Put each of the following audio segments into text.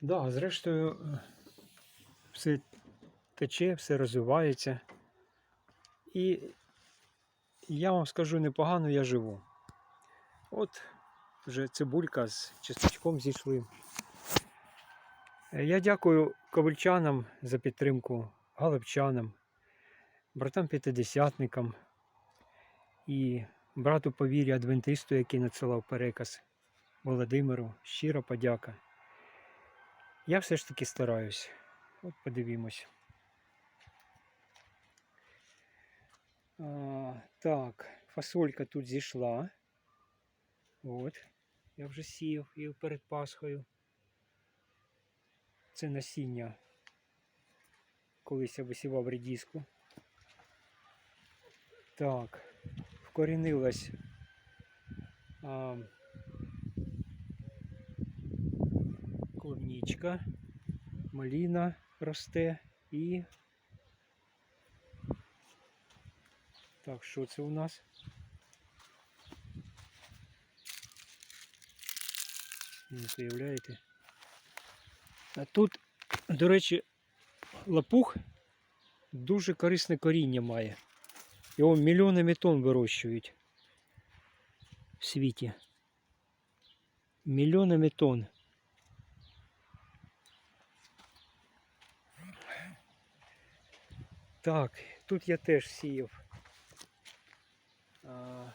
Да, зрештою, все тече, все розвивається. І я вам скажу, непогано я живу. От вже цибулька з чесночком зійшли. Е, Я дякую ковальчанам за підтримку, галипчанам, братам п'ятидесятникам і брату повір'я адвентисту, який надсилав переказ Володимиру. Щира подяка. Я все ж таки стараюсь. От подивімось. А, так, фасолька тут зійшла. От. Я вже сіяв її перед Пасхою. Це насіння. Колись я висівав редіску. Так, вкорінилась а, клубничка, маліна росте і. Так, що це у нас? Не уявляєте? А тут, до речі, лапух дуже корисне коріння має. Його мільйонами тонн вирощують в світі. Мільйонами тонн. Так, тут я теж сіяв. Ага,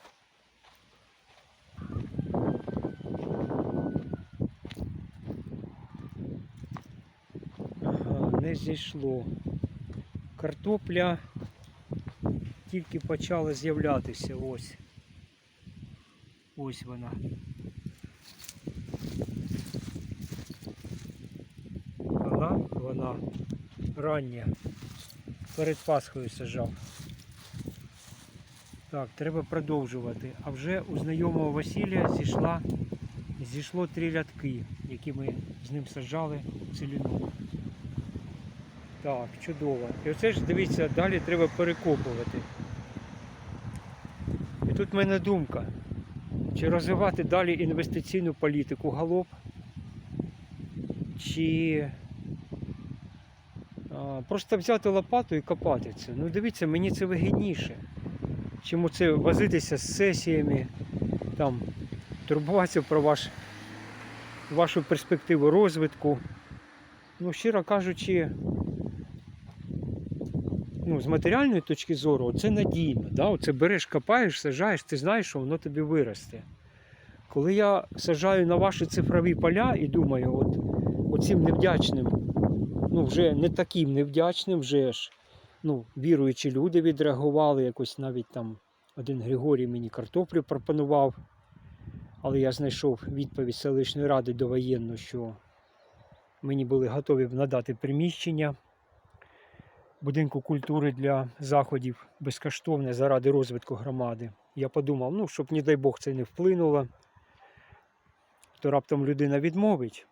не зійшло. Картопля тільки почала з'являтися. Ось. Ось вона. Вона, вона рання. Перед Пасхою сажав. Так, треба продовжувати. А вже у знайомого Василія зійшла, зійшло три рядки, які ми з ним саджали у ціліну. Так, чудово. І оце ж дивіться, далі треба перекопувати. І тут в мене думка, чи розвивати далі інвестиційну політику галоп, чи просто взяти лопату і копати це. Ну дивіться, мені це вигідніше. Чим оце возитися з сесіями, там, турбуватися про ваш, вашу перспективу розвитку. Ну, щиро кажучи, ну, з матеріальної точки зору, це надійно. Да? Оце береш, копаєш, сажаєш, ти знаєш, що воно тобі виросте. Коли я сажаю на ваші цифрові поля і думаю, от оцим невдячним, ну вже не таким невдячним, вже ж ну, віруючі люди відреагували, якось навіть там один Григорій мені картоплю пропонував, але я знайшов відповідь селищної ради довоєнну, що мені були готові надати приміщення будинку культури для заходів безкоштовне заради розвитку громади. Я подумав, ну, щоб, не дай Бог, це не вплинуло, то раптом людина відмовить,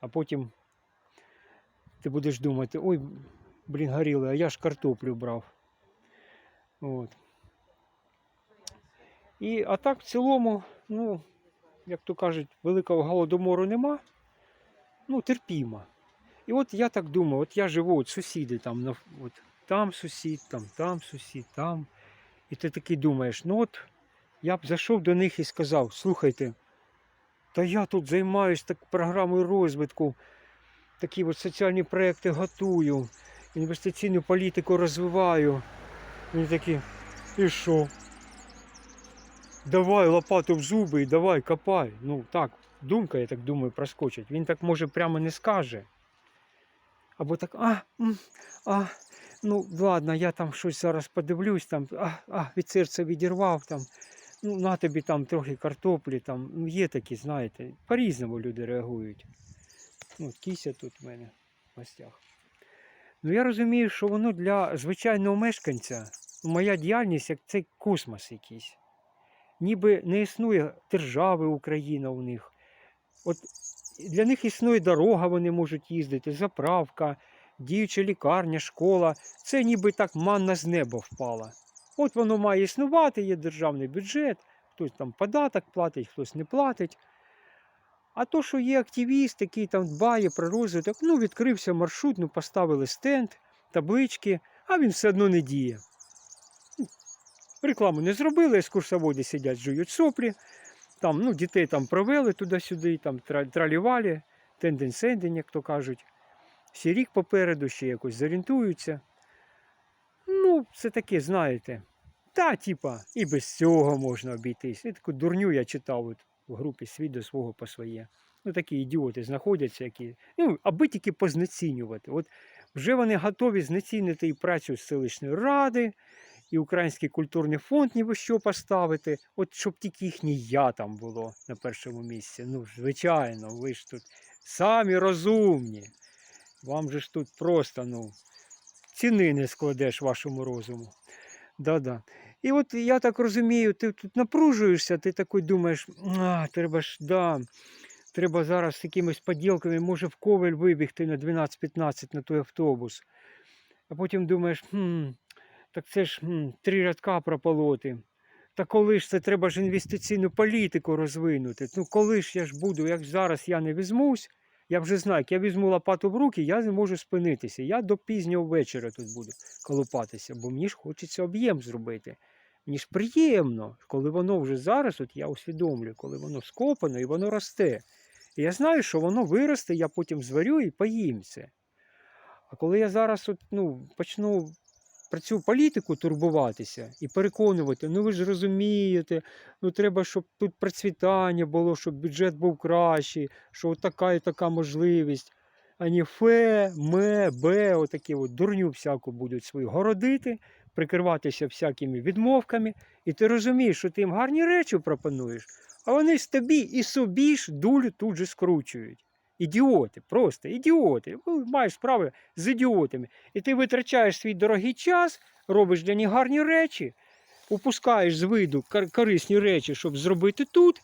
а потім ти будеш думати, ой, блін, горіли, а я ж картоплю брав. От. І, а так в цілому, ну, як то кажуть, великого голодомору нема, ну, терпімо. І от я так думаю, от я живу, от сусіди там, от, там сусід, там, там сусід, там. І ти такий думаєш, ну от я б зайшов до них і сказав, слухайте, та я тут займаюся так програмою розвитку, такі от соціальні проекти готую, інвестиційну політику розвиваю. Вони такі, і що? Давай лопату в зуби і давай копай. Ну так, думка, я так думаю, проскочить. Він так може прямо не скаже. Або так, а, а, ну ладно, я там щось зараз подивлюсь, там, а, а, від серця відірвав там. Ну, на тобі там трохи картоплі, там, ну, є такі, знаєте, по-різному люди реагують. Ну, кіся тут в мене в гостях. Ну я розумію, що воно для звичайного мешканця, моя діяльність як цей космос якийсь. Ніби не існує держави Україна у них. От для них існує дорога, вони можуть їздити, заправка, діюча лікарня, школа. Це ніби так манна з неба впала. От воно має існувати, є державний бюджет, хтось там податок платить, хтось не платить. А то, що є активіст, який там дбає про розвиток, ну відкрився маршрут, ну поставили стенд, таблички, а він все одно не діє. Рекламу не зробили, екскурсоводи сидять, жують соплі. Там, ну, дітей там провели туди-сюди, там тралівалі, тенден-сенден, як то кажуть. Ще рік попереду, ще якось зорієнтуються. Ну, це таке, знаєте. Та, типа, і без цього можна обійтись. І таку дурню я читав от, в групі свій до свого по своє. Ну, такі ідіоти знаходяться, які. Ну, аби тільки познецінювати. От вже вони готові знецінити і працю селищної ради, і Український культурний фонд ні в що поставити. От щоб тільки їхнє я там було на першому місці. Ну, звичайно, ви ж тут самі розумні. Вам же ж тут просто, ну, ціни не складеш вашому розуму. Да-да. І от я так розумію, ти тут напружуєшся, ти такий думаєш, а, треба ж, да, треба зараз з якимись поділками, може в ковель вибігти на 12-15 на той автобус. А потім думаєш, хм, так це ж хм, три рядка прополоти. Та коли ж це треба ж інвестиційну політику розвинути? Ну коли ж я ж буду, як зараз я не візьмусь, я вже знаю, як я візьму лопату в руки, я не можу спинитися. Я до пізнього вечора тут буду колупатися, бо мені ж хочеться об'єм зробити. Мені ж приємно, коли воно вже зараз, от я усвідомлюю, коли воно скопано і воно росте. І я знаю, що воно виросте, я потім зварю і поїм це. А коли я зараз от, ну, почну про цю політику турбуватися і переконувати, ну ви ж розумієте, ну треба, щоб тут процвітання було, щоб бюджет був кращий, що от така і така можливість. Ані фе, ме, бе, отакі от дурню всяку будуть свою городити, прикриватися всякими відмовками, і ти розумієш, що ти їм гарні речі пропонуєш, а вони ж тобі і собі ж дулю тут же скручують. Ідіоти, просто ідіоти. Ну, Маєш справи з ідіотами. І ти витрачаєш свій дорогий час, робиш для них гарні речі, упускаєш з виду корисні речі, щоб зробити тут.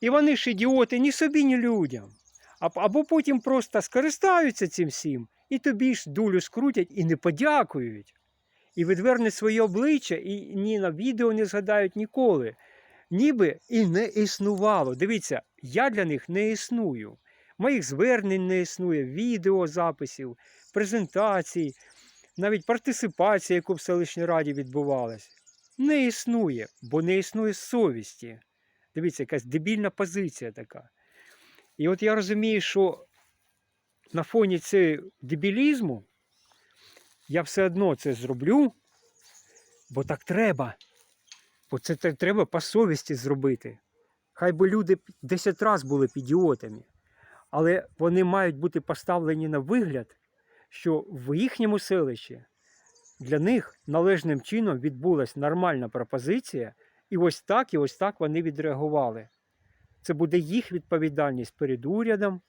І вони ж ідіоти ні собі, ні людям. Або потім просто скористаються цим всім, і тобі ж дулю скрутять і не подякують. І відвернуть своє обличчя, і ні на відео не згадають ніколи. Ніби і не існувало. Дивіться, я для них не існую. Моїх звернень не існує, відеозаписів, презентацій, навіть партисипація, яку в селищній раді відбувалась. Не існує, бо не існує совісті. Дивіться, якась дебільна позиція така. І от я розумію, що на фоні цього дебілізму я все одно це зроблю, бо так треба. Бо це треба по совісті зробити. Хай би люди 10 разів були б ідіотами, але вони мають бути поставлені на вигляд, що в їхньому селищі для них належним чином відбулася нормальна пропозиція, і ось так, і ось так вони відреагували. Це буде їх відповідальність перед урядом,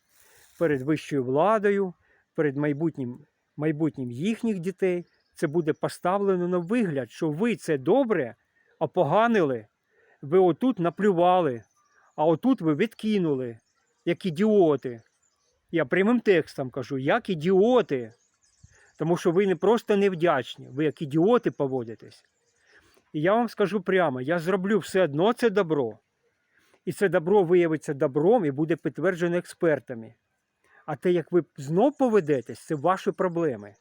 перед вищою владою, перед майбутнім, майбутнім їхніх дітей. Це буде поставлено на вигляд, що ви це добре опоганили, ви отут наплювали, а отут ви відкинули, як ідіоти. Я прямим текстом кажу, як ідіоти. Тому що ви не просто невдячні, ви як ідіоти поводитесь. І я вам скажу прямо: я зроблю все одно це добро. І це добро виявиться добром і буде підтверджено експертами. А те, як ви знов поведетесь, це ваші проблеми.